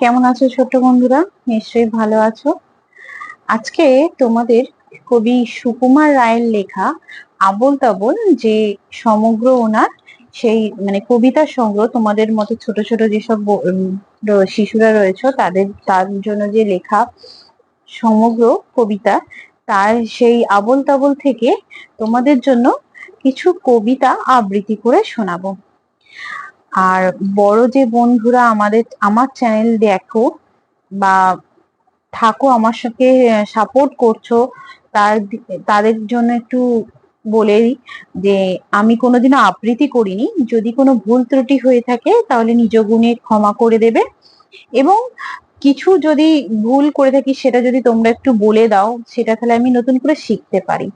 কেমন আছো ছোট্ট বন্ধুরা? নিশ্চয়ই ভালো আছো। আজকে তোমাদের কবি সুকুমার রায়ের লেখা আবল তাবল যে সমগ্র ওনার, সেই মানে কবিতা সংগ্রহ, তোমাদের মতো ছোট ছোট যেসব শিশুরা রয়েছে, তাদের, তার জন্য যে লেখা সমগ্র কবিতা, তার সেই আবল তাবল থেকে তোমাদের জন্য কিছু কবিতা আবৃত্তি করে শোনাবো। আর বড় যে বন্ধুরা আমাদের, আমার চ্যানেল দেখো বা থাকো আমার সাথে সাপোর্ট করছ, তার, তাদের জন্য একটু বলে দিই যে আমি কোনোদিনও আবৃত্তি করিনি। যদি কোনো ভুল ত্রুটি হয়ে থাকে তাহলে নিজ গুণে ক্ষমা করে দেবে। এবং কিছু যদি ভুল করে থাকি সেটা যদি তোমরা একটু বলে দাও, সেটা তাহলে আমি নতুন করে শিখতে পারি।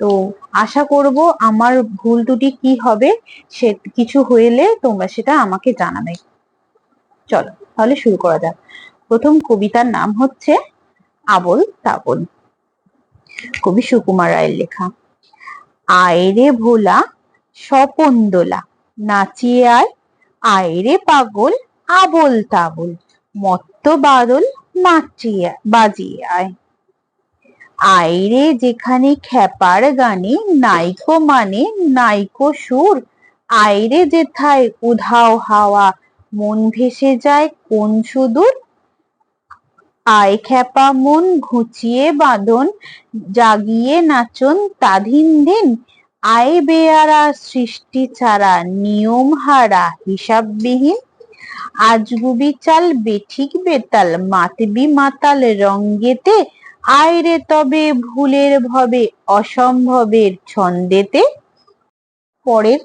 তো আশা করব আমার ভুল ত্রুটি কি হবে সে কিছু হইলে তোমরা সেটা আমাকে জানাবে। চলো, তাহলে শুরু করা যাক। প্রথম কবিতার নাম হচ্ছে আবল তাবল। কবি সুকুমার রায়ের লেখা আয় রে ভোলা স্বপন দোলা, নাচিয়ে আয়। আয় রে পাগল আবল তাবল, মত্ত বাদল নাচিয়ে, বাজিয়ে আয়। আইরে যেখানে খ্যাপার গানে, নাইকো মানে নাইকো সুর। আইরে যেথায় উধাও হাওয়া, মন ভেসে যায় কোন সুদূর? আয় খ্যাপা মন ঘুচিয়ে বাঁধন, জাগিয়ে নাচন তাধিন দিন। আয় বেয়ারা সৃষ্টি ছাড়া নিয়ম হারা হিসাববিহীন। আজগুবি চাল বেঠিক বেতাল, মাতবি মাতাল রঙ্গেতে আয় রে তবে ভুলের ভবে, অসম্ভবের ছন্দেতে। পরের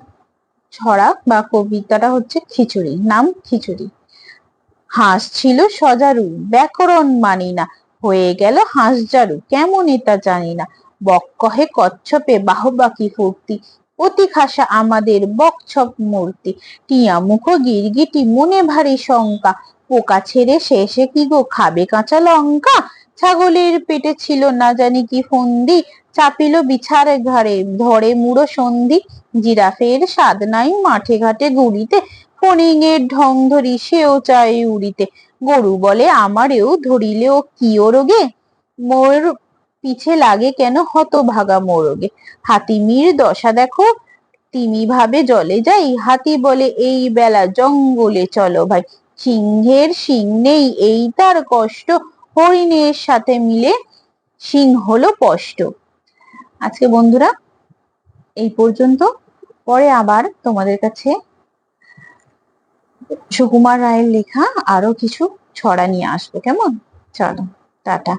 ছড়া বা কবিতাটা হচ্ছে খিচুড়ি, নাম খিচুড়ি। হাঁস ছিল সজারু, ব্যাকরণ মানি না, হয়ে গেল হাঁস জারু কেমন এটা জানি না। বক কহে কচ্ছপে বাহবাকি ফুর্তি, অতি খাসা আমাদের বকছপ মূর্তি। টিয়া মুখ, গিরগিটি, মনে ভারী শঙ্কা, পোকা ছেড়ে শেষে কি গো, খাবে কাঁচা লঙ্কা? ছাগলের পেটে ছিল না জানি কি ফন্দি, চাপিল বিছার ঘাড়ে, ধরে মুড়ো সন্ধি, জিরাফের স্বাদ নাই মাঠে ঘাটে গুড়িতে ফণিং এর ঢং ধরি সেও চায় উড়িতে, গরু বলে আমারেও ধরিলেও কি ও রোগে? মোর পিছে লাগে কেন হত ভাগা মোরগে হাতিমির দশা দেখো, তিমি ভাবে জলে যাই, হাতি বলে এই বেলা জঙ্গলে চলো ভাই, সিংহের সিং নেই, এই তার কষ্ট হরিণের সাথে মিলে সিং হলো স্পষ্ট। আজকে বন্ধুরা, এই পর্যন্ত। পরে আবার তোমাদের কাছে সুকুমার রায়ের লেখা আরও কিছু ছড়া নিয়ে আসব। কেমন? চলো, টাটা।